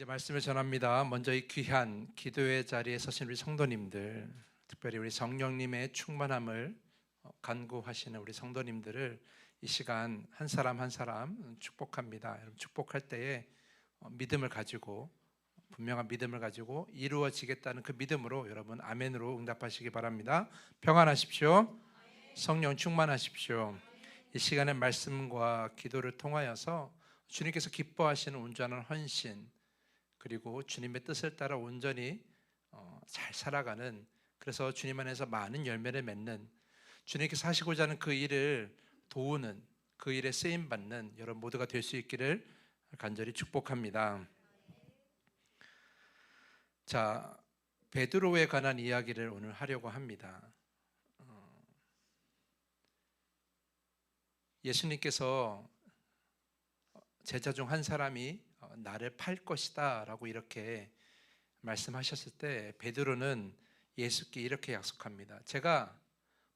이제 말씀을 전합니다. 먼저 이 귀한 기도의 자리에 서신 우리 성도님들, 특별히 우리 성령님의 충만함을 어, 간구하시는 우리 성도님들을 이 시간 한 사람 한 사람 축복합니다. 여러분 축복할 때에 어, 믿음을 가지고 분명한 믿음을 가지고 이루어지겠다는 그 믿음으로 여러분 아멘으로 응답하시기 바랍니다. 평안하십시오. 성령 충만하십시오. 이 시간의 말씀과 기도를 통하여서 주님께서 기뻐하시는 온전한 헌신 그리고 주님의 뜻을 따라 온전히 어, 잘 살아가는 그래서 주님 안에서 많은 열매를 맺는 주님께서 하시고자 하는 그 일을 도우는 그 일에 쓰임 받는 여러분 모두가 될 수 있기를 간절히 축복합니다. 자 베드로에 관한 이야기를 오늘 하려고 합니다. 어, 예수님께서 제자 중 한 사람이 어, 나를 팔 것이다라고 이렇게 말씀하셨을 때 베드로는 예수께 이렇게 약속합니다. 제가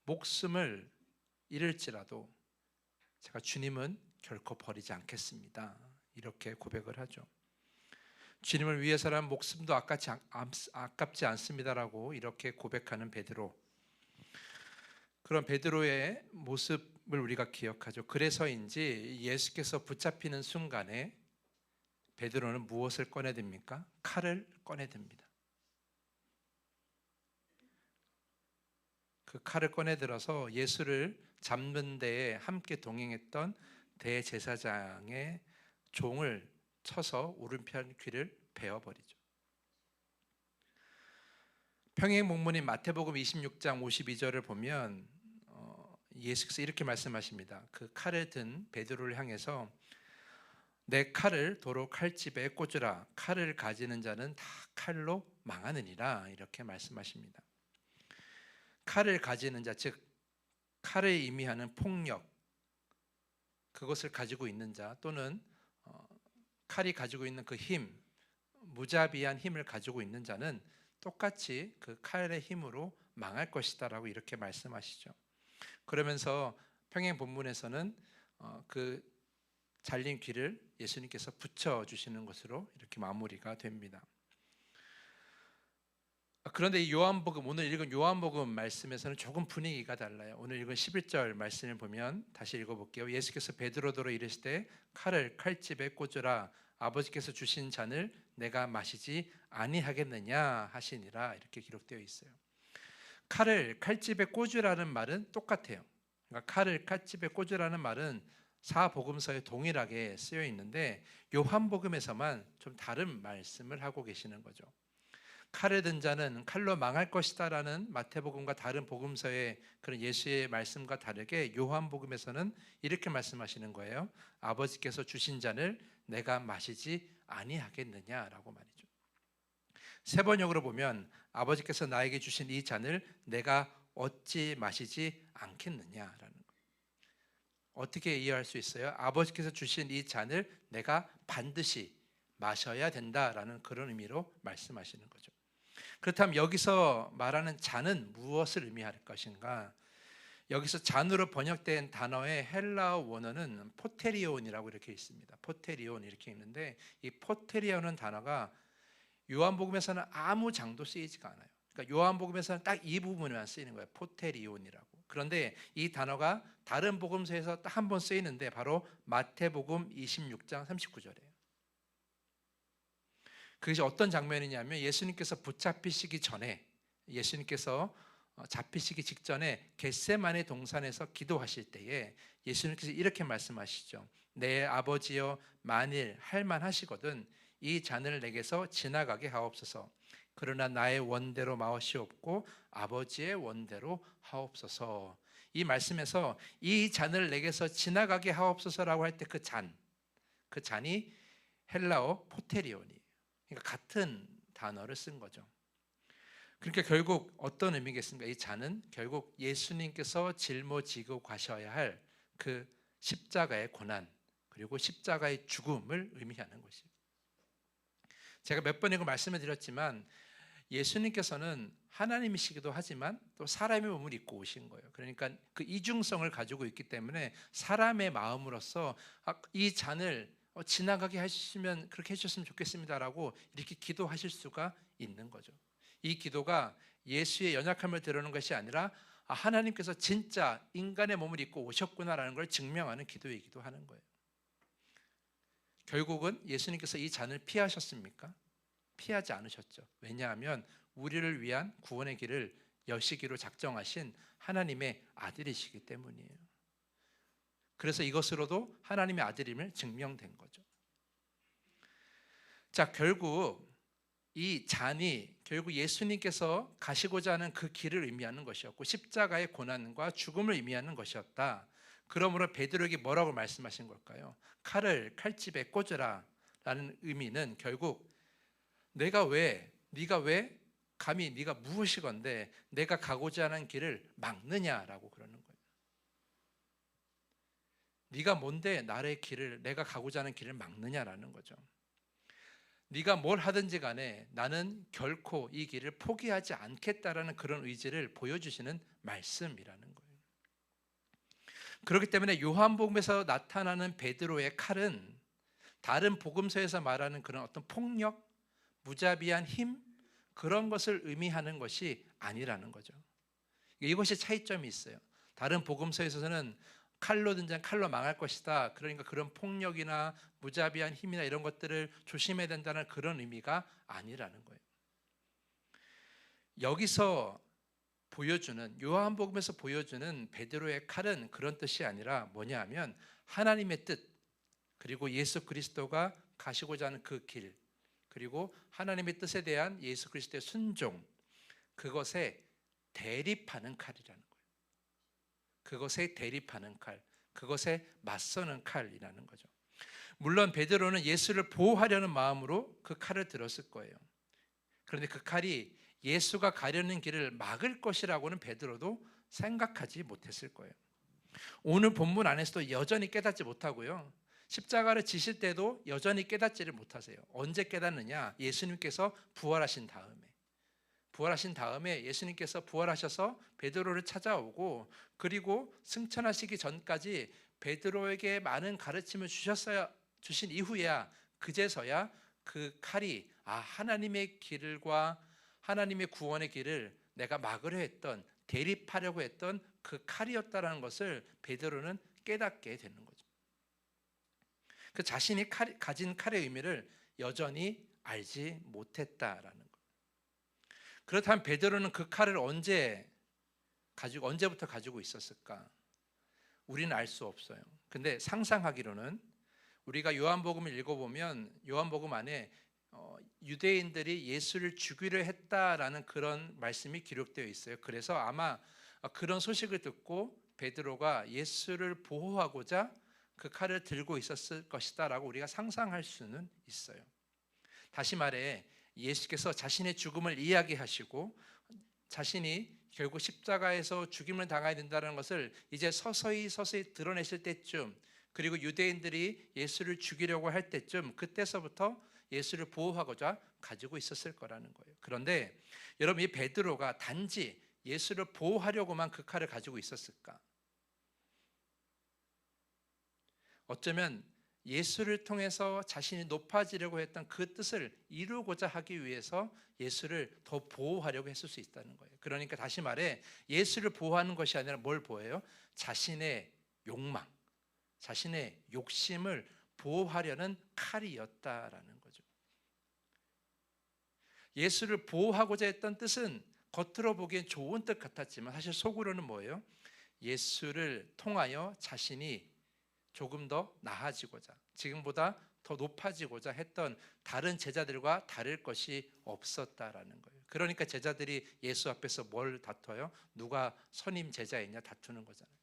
목숨을 잃을지라도 제가 주님은 결코 버리지 않겠습니다. 이렇게 고백을 하죠. 주님을 위해서라면 목숨도 아깝지, 않- 아깝지 않습니다라고 이렇게 고백하는 베드로. 그런 베드로의 모습을 우리가 기억하죠. 그래서인지 예수께서 붙잡히는 순간에 베드로는 무엇을 꺼내듭니까? 칼을 꺼내듭니다. 그 칼을 꺼내들어서 예수를 잡는 데에 함께 동행했던 대제사장의 종을 쳐서 오른편 귀를 베어버리죠. 평행 목문인 마태복음 26장 52절을 보면 어, 예수께서 이렇게 말씀하십니다. 그 칼을 든 베드로를 향해서 내 칼을 도로 칼집에 꽂으라 칼을 가지는 자는 다 칼로 망하느니라 이렇게 말씀하십니다. 칼을 가지는 자 즉 칼을 의미하는 폭력 그것을 가지고 있는 자 또는 어, 칼이 가지고 있는 그 힘 무자비한 힘을 가지고 있는 자는 똑같이 그 칼의 힘으로 망할 것이다라고 이렇게 말씀하시죠. 그러면서 평행 본문에서는 어, 그 잘린 귀를 예수님께서 붙여 주시는 것으로 이렇게 마무리가 됩니다. 그런데 이 요한복음 오늘 읽은 요한복음 말씀에서는 조금 분위기가 달라요. 오늘 읽은 11절 말씀을 보면 다시 읽어 볼게요. 예수께서 베드로더러 이르실 때 칼을 칼집에 꽂으라 아버지께서 주신 잔을 내가 마시지 아니하겠느냐 하시니라 이렇게 기록되어 있어요. 칼을 칼집에 꽂으라는 말은 똑같아요. 그러니까 칼을 칼집에 꽂으라는 말은 사복음서에 동일하게 쓰여 있는데 요한복음에서만 좀 다른 말씀을 하고 계시는 거죠. 칼을 든 자는 칼로 망할 것이다라는 마태복음과 다른 복음서의 그런 예수의 말씀과 다르게 요한복음에서는 이렇게 말씀하시는 거예요. 아버지께서 주신 잔을 내가 마시지 아니하겠느냐라고 말이죠. 세 번역으로 보면 아버지께서 나에게 주신 이 잔을 내가 어찌 마시지 않겠느냐라는. 어떻게 이해할 수 있어요? 아버지께서 주신 이 잔을 내가 반드시 마셔야 된다라는 그런 의미로 말씀하시는 거죠. 그렇다면 여기서 말하는 잔은 무엇을 의미할 것인가? 여기서 잔으로 번역된 단어의 헬라어 원어는 포테리온이라고 이렇게 있습니다. 포테리온 이렇게 있는데 이 포테리온은 단어가 요한복음에서는 아무 장도 쓰이지가 않아요. 그러니까 요한복음에서는 딱 이 부분에만 쓰이는 거예요. 포테리온이라고. 그런데 이 단어가 다른 복음서에서 딱 한 번 쓰이는데 바로 마태복음 26장 39절이에요. 그것이 어떤 장면이냐면 예수님께서 붙잡히시기 전에 예수님께서 어, 잡히시기 직전에 겟세만의 동산에서 기도하실 때에 예수님께서 이렇게 말씀하시죠. 내 아버지여 만일 할만하시거든 이 잔을 내게서 지나가게 하옵소서. 그러나 나의 원대로 마옵시옵고 아버지의 원대로 하옵소서. 이 말씀에서 이 잔을 내게서 지나가게 하옵소서라고 할 때 그 잔, 그 잔이 헬라어 포테리온이에요. 그러니까 같은 단어를 쓴 거죠. 그러니까 결국 어떤 의미겠습니까? 이 잔은 결국 예수님께서 짊어지고 가셔야 할 그 십자가의 고난 그리고 십자가의 죽음을 의미하는 것이에요. 제가 몇 번이고 말씀을 드렸지만 예수님께서는 하나님이시기도 하지만 또 사람의 몸을 입고 오신 거예요. 그러니까 그 이중성을 가지고 있기 때문에 사람의 마음으로서 아, 이 잔을 어, 지나가게 하시면 그렇게 해주셨으면 좋겠습니다라고 이렇게 기도하실 수가 있는 거죠. 이 기도가 예수의 연약함을 드러내는 것이 아니라 아, 하나님께서 진짜 인간의 몸을 입고 오셨구나라는 걸 증명하는 기도이기도 하는 거예요. 결국은 예수님께서 이 잔을 피하셨습니까? 피하지 않으셨죠. 왜냐하면 우리를 위한 구원의 길을 여시기로 작정하신 하나님의 아들이시기 때문이에요. 그래서 이것으로도 하나님의 아들임을 증명된 거죠. 자, 결국 이 잔이 결국 예수님께서 가시고자 하는 그 길을 의미하는 것이었고 십자가의 고난과 죽음을 의미하는 것이었다. 그러므로 베드로에게 뭐라고 말씀하신 걸까요? 칼을 칼집에 꽂으라라는 의미는 결국 내가 왜 네가 왜 감히 네가 무엇이건데 내가 가고자 하는 길을 막느냐라고 그러는 거예요. 네가 뭔데 나의 길을 내가 가고자 하는 길을 막느냐라는 거죠. 네가 뭘 하든지 간에 나는 결코 이 길을 포기하지 않겠다라는 그런 의지를 보여주시는 말씀이라는 거예요. 그렇기 때문에 요한복음에서 나타나는 베드로의 칼은 다른 복음서에서 말하는 그런 어떤 폭력, 무자비한 힘 그런 것을 의미하는 것이 아니라는 거죠. 이것이 차이점이 있어요. 다른 복음서에서는 칼로 등장 칼로 망할 것이다. 그러니까 그런 폭력이나 무자비한 힘이나 이런 것들을 조심해야 된다는 그런 의미가 아니라는 거예요. 여기서 보여주는 요한복음에서 보여주는 베드로의 칼은 그런 뜻이 아니라 뭐냐 하면 하나님의 뜻 그리고 예수 그리스도가 가시고자 하는 그 길, 그리고 하나님의 뜻에 대한 예수 그리스도의 순종, 그것에 대립하는 칼이라는 거예요. 그것에 대립하는 칼, 그것에 맞서는 칼이라는 거죠. 물론 베드로는 예수를 보호하려는 마음으로 그 칼을 들었을 거예요. 그런데 그 칼이 예수가 가려는 길을 막을 것이라고는 베드로도 생각하지 못했을 거예요. 오늘 본문 안에서도 여전히 깨닫지 못하고요. 십자가를 지실 때도 여전히 깨닫지를 못하세요. 언제 깨닫느냐? 예수님께서 부활하신 다음에. 부활하신 다음에 예수님께서 부활하셔서 베드로를 찾아오고 그리고 승천하시기 전까지 베드로에게 많은 가르침을 주셨어야 주신 이후에야 그제서야 그 칼이 아 하나님의 길과 하나님의 구원의 길을 내가 막으려 했던 대립하려고 했던 그 칼이었다라는 것을 베드로는 깨닫게 되는 거죠. 그 자신이 칼, 가진 칼의 의미를 여전히 알지 못했다라는 것. 그렇다면 베드로는 그 칼을 언제 가지고 언제부터 가지고 있었을까? 우리는 알 수 없어요. 근데 상상하기로는 우리가 요한복음을 읽어보면 요한복음 안에 어, 유대인들이 예수를 죽이려 했다라는 그런 말씀이 기록되어 있어요. 그래서 아마 그런 소식을 듣고 베드로가 예수를 보호하고자 그 칼을 들고 있었을 것이다라고 우리가 상상할 수는 있어요. 다시 말해 예수께서 자신의 죽음을 이야기하시고 자신이 결국 십자가에서 죽임을 당해야 된다는 것을 이제 서서히 서서히 드러내실 때쯤 그리고 유대인들이 예수를 죽이려고 할 때쯤 그때서부터 예수를 보호하고자 가지고 있었을 거라는 거예요. 그런데 여러분 이 베드로가 단지 예수를 보호하려고만 그 칼을 가지고 있었을까? 어쩌면 예수를 통해서 자신이 높아지려고 했던 그 뜻을 이루고자 하기 위해서 예수를 더 보호하려고 했을 수 있다는 거예요. 그러니까 다시 말해 예수를 보호하는 것이 아니라 뭘 보호해요? 자신의 욕망, 자신의 욕심을 보호하려는 칼이었다라는 거죠. 예수를 보호하고자 했던 뜻은 겉으로 보기엔 좋은 뜻 같았지만 사실 속으로는 뭐예요? 예수를 통하여 자신이 조금 더 나아지고자 지금보다 더 높아지고자 했던 다른 제자들과 다를 것이 없었다라는 거예요. 그러니까 제자들이 예수 앞에서 뭘 다퉈요? 누가 선임 제자이냐 다투는 거잖아요.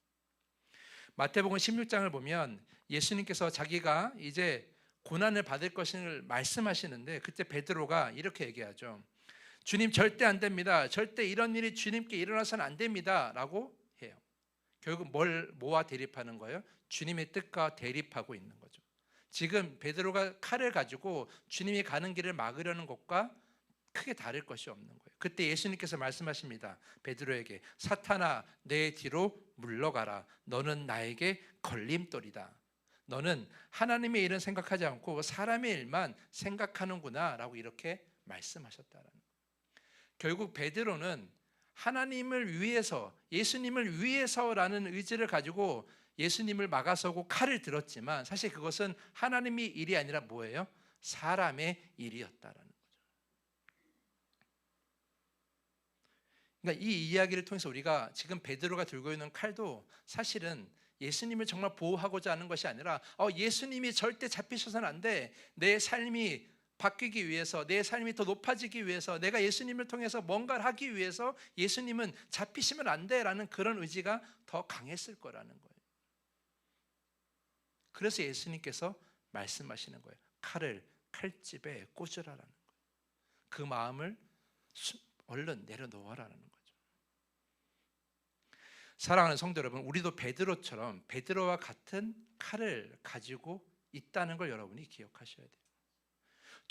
마태복음 16장을 보면 예수님께서 자기가 이제 고난을 받을 것을 말씀하시는데 그때 베드로가 이렇게 얘기하죠. 주님 절대 안 됩니다. 절대 이런 일이 주님께 일어나서는 안 됩니다라고. 결국 뭘 뭐와 대립하는 거예요? 주님의 뜻과 대립하고 있는 거죠. 지금 베드로가 칼을 가지고 주님이 가는 길을 막으려는 것과 크게 다를 것이 없는 거예요. 그때 예수님께서 말씀하십니다. 베드로에게 사탄아 내 뒤로 물러가라. 너는 나에게 걸림돌이다. 너는 하나님의 일은 생각하지 않고 사람의 일만 생각하는구나라고 이렇게 말씀하셨다라는. 거예요. 결국 베드로는 하나님을 위해서 예수님을 위해서라는 의지를 가지고 예수님을 막아서고 칼을 들었지만 사실 그것은 하나님의 일이 아니라 뭐예요? 사람의 일이었다라는 거죠. 그러니까 이 이야기를 통해서 우리가 지금 베드로가 들고 있는 칼도 사실은 예수님을 정말 보호하고자 하는 것이 아니라 어, 예수님이 절대 잡히셔서는 안 돼. 내 삶이 바뀌기 위해서 내 삶이 더 높아지기 위해서 내가 예수님을 통해서 뭔가를 하기 위해서 예수님은 잡히시면 안 돼라는 그런 의지가 더 강했을 거라는 거예요. 그래서 예수님께서 말씀하시는 거예요. 칼을 칼집에 꽂으라라는 거예요. 그 마음을 얼른 내려놓아라는 거죠. 사랑하는 성도 여러분, 우리도 베드로처럼 베드로와 같은 칼을 가지고 있다는 걸 여러분이 기억하셔야 돼요.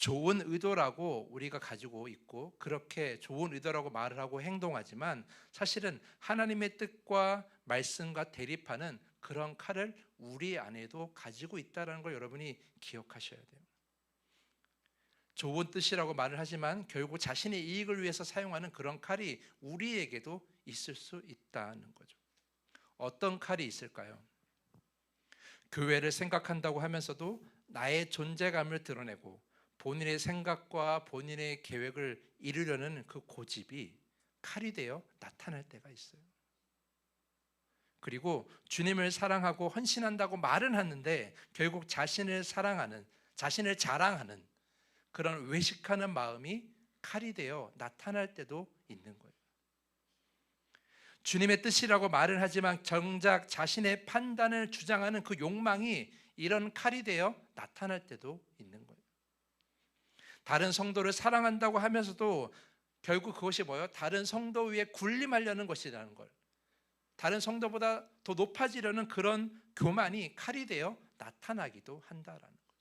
좋은 의도라고 우리가 가지고 있고 그렇게 좋은 의도라고 말을 하고 행동하지만 사실은 하나님의 뜻과 말씀과 대립하는 그런 칼을 우리 안에도 가지고 있다는 걸 여러분이 기억하셔야 돼요. 좋은 뜻이라고 말을 하지만 결국 자신의 이익을 위해서 사용하는 그런 칼이 우리에게도 있을 수 있다는 거죠. 어떤 칼이 있을까요? 교회를 생각한다고 하면서도 나의 존재감을 드러내고 본인의 생각과 본인의 계획을 이루려는 그 고집이 칼이 되어 나타날 때가 있어요. 그리고 주님을 사랑하고 헌신한다고 말은 하는데 결국 자신을 사랑하는 자신을 자랑하는 그런 외식하는 마음이 칼이 되어 나타날 때도 있는 거예요. 주님의 뜻이라고 말을 하지만 정작 자신의 판단을 주장하는 그 욕망이 이런 칼이 되어 나타날 때도 있는 거예요. 다른 성도를 사랑한다고 하면서도 결국 그것이 뭐예요? 다른 성도 위에 군림하려는 것이라는 걸. 다른 성도보다 더 높아지려는 그런 교만이 칼이 되어 나타나기도 한다라는 거죠.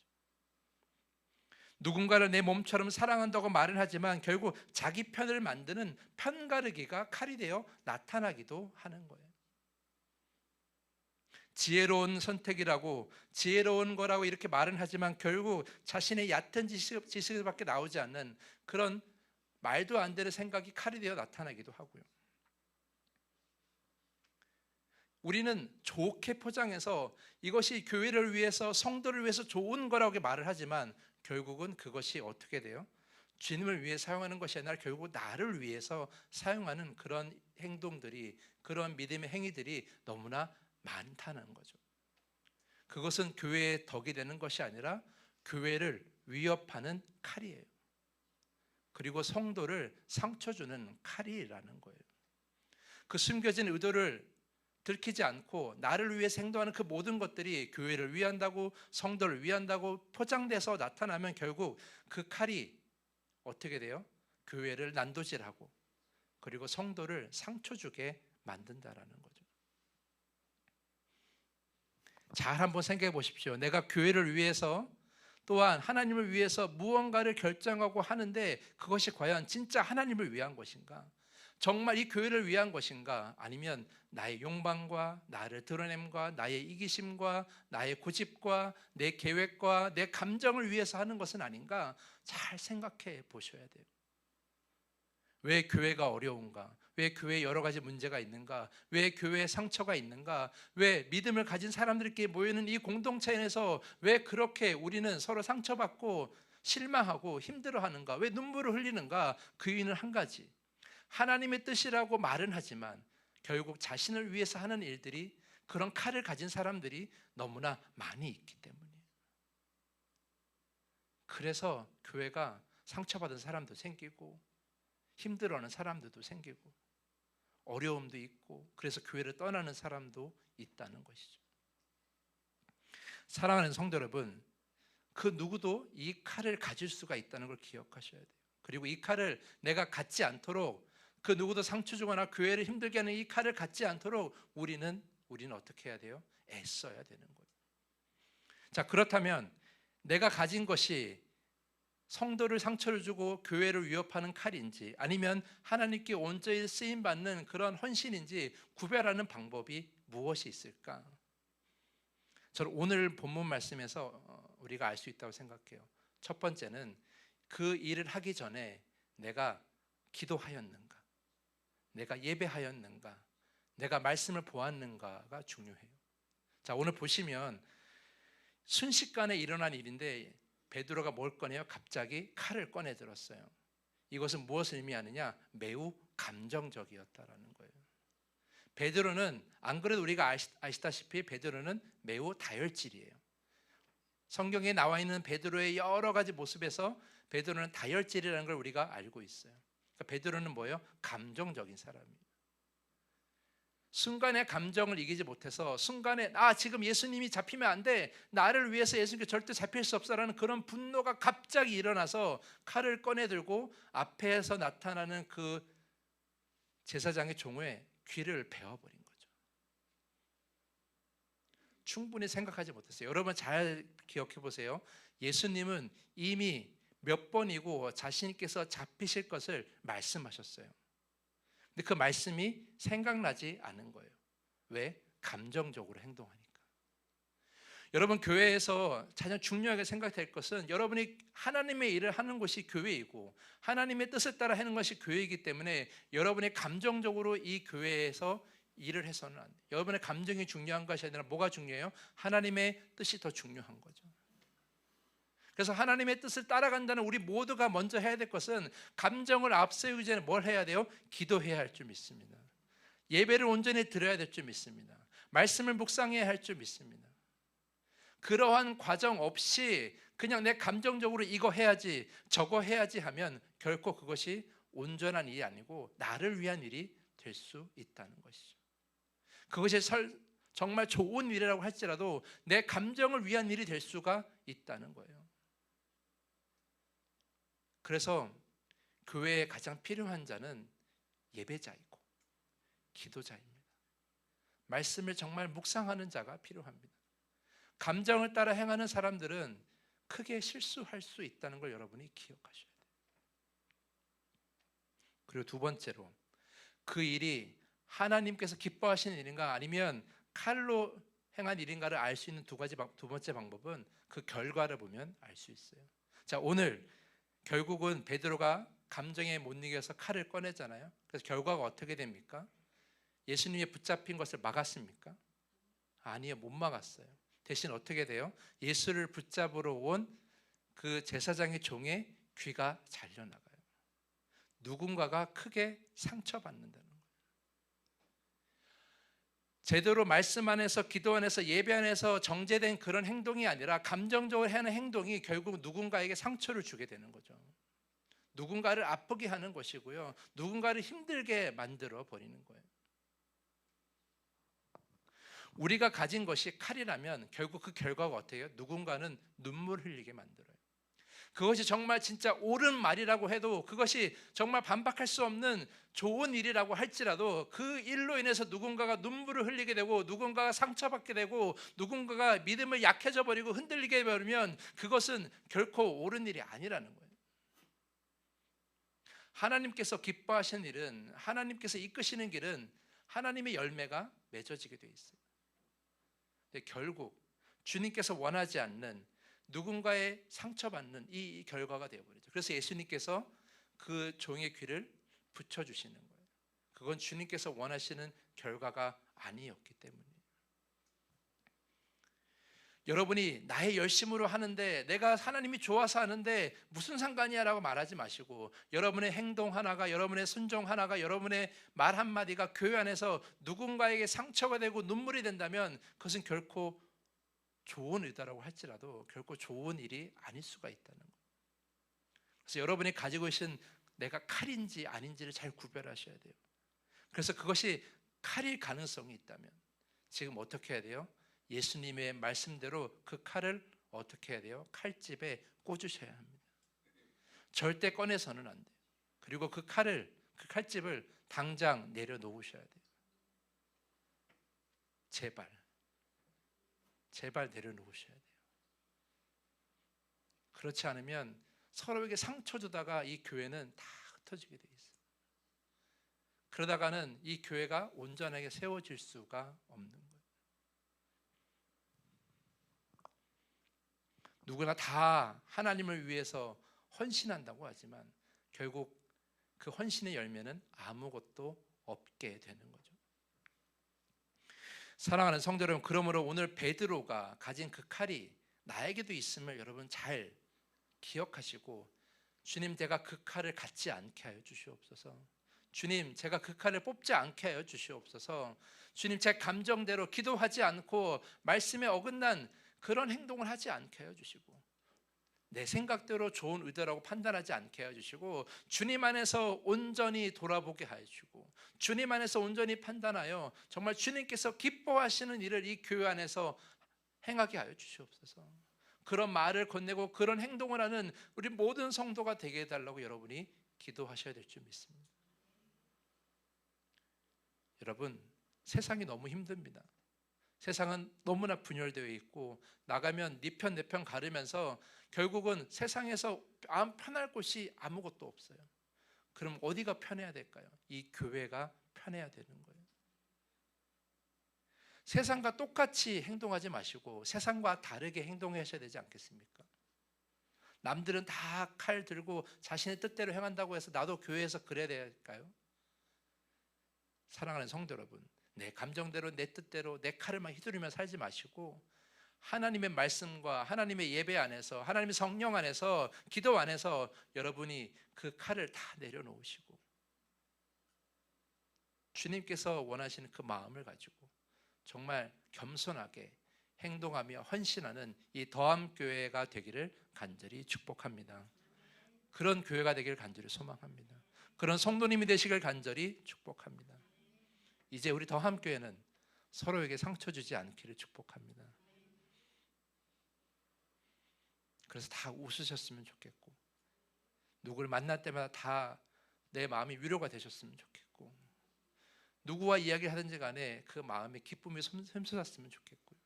누군가를 내 몸처럼 사랑한다고 말을 하지만 결국 자기 편을 만드는 편가르기가 칼이 되어 나타나기도 하는 거예요. 지혜로운 선택이라고 지혜로운 거라고 이렇게 말은 하지만 결국 자신의 얕은 지식, 지식밖에 나오지 않는 그런 말도 안 되는 생각이 칼이 되어 나타나기도 하고요. 우리는 좋게 포장해서 이것이 교회를 위해서 성도를 위해서 좋은 거라고 말을 하지만 결국은 그것이 어떻게 돼요? 주님을 위해 사용하는 것이 아니라 결국 나를 위해서 사용하는 그런 행동들이 그런 믿음의 행위들이 너무나 많다는 거죠. 그것은 교회의 덕이 되는 것이 아니라 교회를 위협하는 칼이에요. 그리고 성도를 상처 주는 칼이라는 거예요. 그 숨겨진 의도를 들키지 않고 나를 위해 행동하는 그 모든 것들이 교회를 위한다고 성도를 위한다고 포장돼서 나타나면 결국 그 칼이 어떻게 돼요? 교회를 난도질하고 그리고 성도를 상처 주게 만든다라는 거죠. 잘 한번 생각해 보십시오. 내가 교회를 위해서 또한 하나님을 위해서 무언가를 결정하고 하는데 그것이 과연 진짜 하나님을 위한 것인가? 정말 이 교회를 위한 것인가? 아니면 나의 욕망과 나를 드러냄과 나의 이기심과 나의 고집과 내 계획과 내 감정을 위해서 하는 것은 아닌가? 잘 생각해 보셔야 돼요. 왜 교회가 어려운가? 왜 교회에 여러 가지 문제가 있는가? 왜 교회에 상처가 있는가? 왜 믿음을 가진 사람들끼리 모이는 이 공동체 안에서 왜 그렇게 우리는 서로 상처받고 실망하고 힘들어하는가? 왜 눈물을 흘리는가? 그 이유는 한 가지. 하나님의 뜻이라고 말은 하지만 결국 자신을 위해서 하는 일들이 그런 칼을 가진 사람들이 너무나 많이 있기 때문이에요. 그래서 교회가 상처받은 사람도 생기고 힘들어하는 사람들도 생기고 어려움도 있고 그래서 교회를 떠나는 사람도 있다는 것이죠. 사랑하는 성도 여러분, 그 누구도 이 칼을 가질 수가 있다는 걸 기억하셔야 돼요. 그리고 이 칼을 내가 갖지 않도록 그 누구도 상처 주거나 교회를 힘들게 하는 이 칼을 갖지 않도록 우리는 우리는 어떻게 해야 돼요? 애써야 되는 거예요. 자, 그렇다면 내가 가진 것이 성도를 상처를 주고 교회를 위협하는 칼인지 아니면 하나님께 온전히 쓰임 받는 그런 헌신인지 구별하는 방법이 무엇이 있을까? 저는 오늘 본문 말씀에서 어, 우리가 알 수 있다고 생각해요. 첫 번째는 그 일을 하기 전에 내가 기도하였는가? 내가 예배하였는가? 내가 말씀을 보았는가가 중요해요. 자, 오늘 보시면 순식간에 일어난 일인데 베드로가 뭘 꺼내요? 갑자기 칼을 꺼내 들었어요. 이것은 무엇을 의미하느냐? 매우 감정적이었다라는 거예요. 베드로는 안 그래도 우리가 아시 다시피 베드로는 매우 다혈질이에요. 성경에 나와 있는 베드로의 여러 가지 모습에서 베드로는 다혈질이라는 걸 우리가 알고 있어요. 그러니까 베드로는 뭐예요? 감정적인 사람이에요. 순간의 감정을 이기지 못해서 순간에 아 지금 예수님이 잡히면 안 돼. 나를 위해서 예수님께 절대 잡힐 수 없어라는 그런 분노가 갑자기 일어나서 칼을 꺼내 들고 앞에서 나타나는 그 제사장의 종의 귀를 베어 버린 거죠. 충분히 생각하지 못했어요. 여러분 잘 기억해 보세요. 예수님은 이미 몇 번이고 자신께서 잡히실 것을 말씀하셨어요. 근데 그 말씀이 생각나지 않은 거예요. 왜? 감정적으로 행동하니까. 여러분 교회에서 가장 중요하게 생각될 것은 여러분이 하나님의 일을 하는 것이 교회이고 하나님의 뜻을 따라 하는 것이 교회이기 때문에 여러분이 감정적으로 이 교회에서 일을 해서는 안 돼요. 여러분의 감정이 중요한 것이 아니라 뭐가 중요해요? 하나님의 뜻이 더 중요한 거죠. 그래서 하나님의 뜻을 따라간다는 우리 모두가 먼저 해야 될 것은 감정을 앞세우기 전에 뭘 해야 돼요? 기도해야 할 줄 믿습니다. 예배를 온전히 드려야 될 줄 믿습니다. 말씀을 묵상해야 할 줄 믿습니다. 그러한 과정 없이 그냥 내 감정적으로 이거 해야지 저거 해야지 하면 결코 그것이 온전한 일이 아니고 나를 위한 일이 될 수 있다는 것이죠. 그것이 정말 좋은 일이라고 할지라도 내 감정을 위한 일이 될 수가 있다는 거예요. 그래서 교회에 가장 필요한 자는 예배자이고 기도자입니다. 말씀을 정말 묵상하는 자가 필요합니다. 감정을 따라 행하는 사람들은 크게 실수할 수 있다는 걸 여러분이 기억하셔야 돼요. 그리고 두 번째로 그 일이 하나님께서 기뻐하시는 일인가 아니면 칼로 행한 일인가를 알 수 있는 두 가지 두 번째 방법은 그 결과를 보면 알 수 있어요. 자, 오늘 결국은 베드로가 감정에 못 이겨서 칼을 꺼내잖아요. 그래서 결과가 어떻게 됩니까? 예수님이 붙잡힌 것을 막았습니까? 아니요, 못 막았어요. 대신 어떻게 돼요? 예수를 붙잡으러 온 그 제사장의 종의 귀가 잘려나가요. 누군가가 크게 상처받는다는. 제대로 말씀 안에서 기도 안에서 예배 안에서 정제된 그런 행동이 아니라 감정적으로 하는 행동이 결국 누군가에게 상처를 주게 되는 거죠. 누군가를 아프게 하는 것이고요. 누군가를 힘들게 만들어 버리는 거예요. 우리가 가진 것이 칼이라면 결국 그 결과가 어때요? 누군가는 눈물 흘리게 만들어요. 그것이 정말 진짜 옳은 말이라고 해도 그것이 정말 반박할 수 없는 좋은 일이라고 할지라도 그 일로 인해서 누군가가 눈물을 흘리게 되고 누군가가 상처받게 되고 누군가가 믿음을 약해져 버리고 흔들리게 되면 그것은 결코 옳은 일이 아니라는 거예요. 하나님께서 기뻐하시는 일은 하나님께서 이끄시는 길은 하나님의 열매가 맺어지게 돼 있어요. 결국 주님께서 원하지 않는 누군가의 상처받는 이 결과가 되어버리죠. 그래서 예수님께서 그 종의 귀를 붙여주시는 거예요. 그건 주님께서 원하시는 결과가 아니었기 때문에. 여러분이 나의 열심으로 하는데 내가 하나님이 좋아서 하는데 무슨 상관이야 라고 말하지 마시고 여러분의 행동 하나가 여러분의 순종 하나가 여러분의 말 한마디가 교회 안에서 누군가에게 상처가 되고 눈물이 된다면 그것은 결코 좋은 의도라고 할지라도 결코 좋은 일이 아닐 수가 있다는 거예요. 그래서 여러분이 가지고 계신 내가 칼인지 아닌지를 잘 구별하셔야 돼요. 그래서 그것이 칼일 가능성이 있다면 지금 어떻게 해야 돼요? 예수님의 말씀대로 그 칼을 어떻게 해야 돼요? 칼집에 꽂으셔야 합니다. 절대 꺼내서는 안 돼요. 그리고 그 칼을 그 칼집을 당장 내려놓으셔야 돼요. 제발 제발 내려놓으셔야 돼요. 그렇지 않으면 서로에게 상처 주다가 이 교회는 다 흩어지게 돼 있어요. 그러다가는 이 교회가 온전하게 세워질 수가 없는 거예요. 누구나 다 하나님을 위해서 헌신한다고 하지만 결국 그 헌신의 열매는 아무것도 없게 되는 거죠. 사랑하는 성도 여러분, 그러므로 오늘 베드로가 가진 그 칼이 나에게도 있음을 여러분 잘 기억하시고 주님 제가 그 칼을 갖지 않게 하여 주시옵소서. 주님 제가 그 칼을 뽑지 않게 하여 주시옵소서. 주님 제 감정대로 기도하지 않고 말씀에 어긋난 그런 행동을 하지 않게 하여 주시고 내 생각대로 좋은 의도라고 판단하지 않게 하여 주시고 주님 안에서 온전히 돌아보게 하여 주시고 주님 안에서 온전히 판단하여 정말 주님께서 기뻐하시는 일을 이 교회 안에서 행하게 하여 주시옵소서. 그런 말을 건네고 그런 행동을 하는 우리 모든 성도가 되게 해달라고 여러분이 기도하셔야 될 줄 믿습니다. 여러분 세상이 너무 힘듭니다. 세상은 너무나 분열되어 있고 나가면 네 편 내 편 가르면서 결국은 세상에서 마음 편할 곳이 아무것도 없어요. 그럼 어디가 편해야 될까요? 이 교회가 편해야 되는 거예요. 세상과 똑같이 행동하지 마시고 세상과 다르게 행동하셔야 되지 않겠습니까? 남들은 다 칼 들고 자신의 뜻대로 행한다고 해서 나도 교회에서 그래야 될까요? 사랑하는 성도 여러분, 내 감정대로 내 뜻대로 내 칼을 막 휘두르며 살지 마시고 하나님의 말씀과 하나님의 예배 안에서 하나님의 성령 안에서 기도 안에서 여러분이 그 칼을 다 내려놓으시고 주님께서 원하시는 그 마음을 가지고 정말 겸손하게 행동하며 헌신하는 이 더함 교회가 되기를 간절히 축복합니다. 그런 교회가 되기를 간절히 소망합니다. 그런 성도님이 되시길 간절히 축복합니다. 이제 우리 더함 교회는 서로에게 상처 주지 않기를 축복합니다. 그래서 다 웃으셨으면 좋겠고 누구를 만날 때마다 다 내 마음이 위로가 되셨으면 좋겠고 누구와 이야기를 하든지 간에 그 마음에 기쁨이 샘솟았으면 좋겠고요.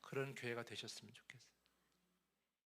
그런 교회가 되셨으면 좋겠어요.